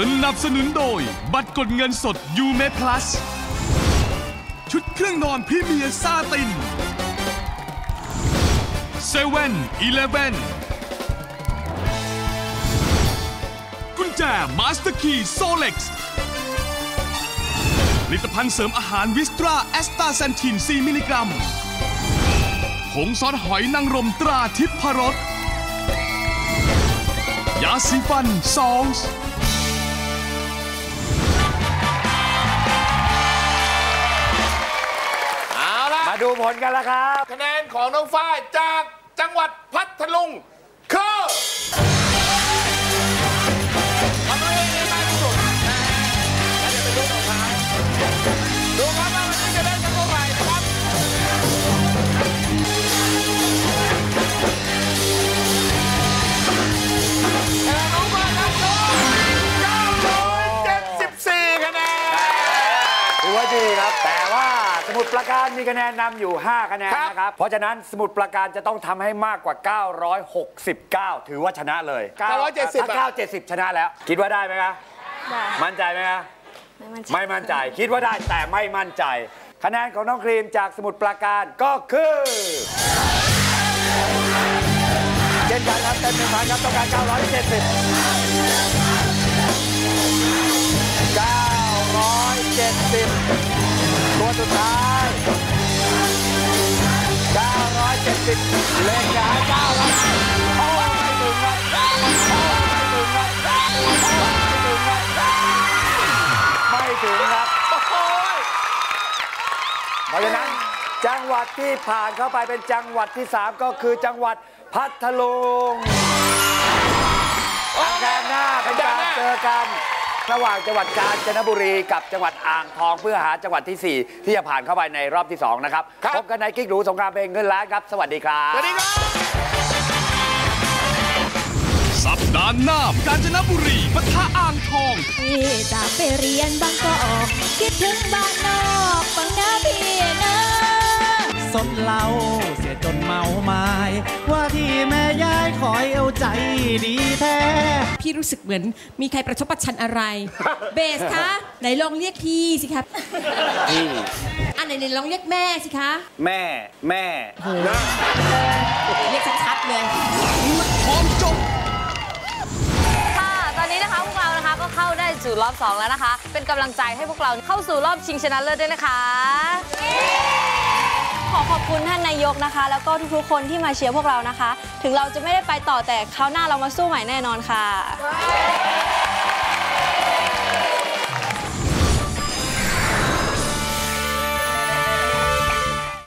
สนับสนุนโดย บัตรกดเงินสดยูเม plus ชุดเครื่องนอนพรีเมียร์ซาตินเซเว่นอีเลฟเว่นกุญแจมาสเตอร์คีย์โซเล็กซ์ผลิตภัณฑ์เสริมอาหารวิสตราแอสตาแซนทิน 4 มิลลิกรัมผงซอสหอยนางรมตราทิพพรสยาสีฟันซอลส์ ดูผลกันแล้วครับ คะแนนของน้องฝ้ายจากจังหวัดพัทลุง มุดประการมีคะแนนนำอยู่ 5 คะแนนครับนะครับ เพราะฉะนั้นสมุดประการจะต้องทำให้มากกว่า 969 ถือว่าชนะเลย970ถ้า970 ชนะแล้ว คิดว่าได้ไหมคะได้มั่นใจไหมคะไม่มั่นใจไม่มั่นใจ คิดว่าได้แต่ไม่มั่นใจ คะแนนของน้องครีมจากสมุดประการก็คือเช่นกันครับเต็มหนึ่งพันครับต้องการ 970 970 ตัวสุดท้าย 970เลขท้าย900โอ้ยไม่ถึงครับโอ้ยไม่ถึงครับโอ้ยไม่ถึงครับไม่ถึงครับเพราะฉะนั้นจังหวัดที่ผ่านเข้าไปเป็นจังหวัดที่ 3 ก็คือจังหวัดพัทลุงอังคารหน้าเป็นการเจอกัน ระหว่างจังหวัดกาญจนบุรีกับจังหวัดอ่างทองเพื่อหาจังหวัดที่ 4 ที่จะผ่านเข้าไปในรอบที่ 2 นะครับครับ พบกันในกิ๊กหรูสงครามเพลงเงินล้านครับ สวัสดีครับ สวัสดีครับ สัปดาห์หน้ากาญจนบุรีปะทะอ่างทอง พี่จากไปเรียนบางกอก คิดถึงบ้านนอกฟังนะพี่นะสดเหล้าเสียจนเมาไม้ว่าที่แม่ยายคอยเอาใจดีแท้ พี่รู้สึกเหมือน มีใครประชดประชันอะไร เบสคะไหนลองเรียกพี่สิครับพี่อันไหนไหนลองเรียกแม่สิคะแม่แม่เรียกชัดๆเลยพร้อมจบค่ะตอนนี้นะคะพวกเรานะคะก็เข้าได้สู่รอบ 2 แล้วนะคะ เป็นกำลังใจให้พวกเราเข้าสู่รอบชิงชนะเลิศด้วยนะคะ ขอขอบคุณท่านนายกนะคะ แล้วก็ทุกๆคนที่มาเชียร์พวกเรานะคะ ถึงเราจะไม่ได้ไปต่อแต่คราวหน้าเรามาสู้ใหม่แน่นอนค่ะ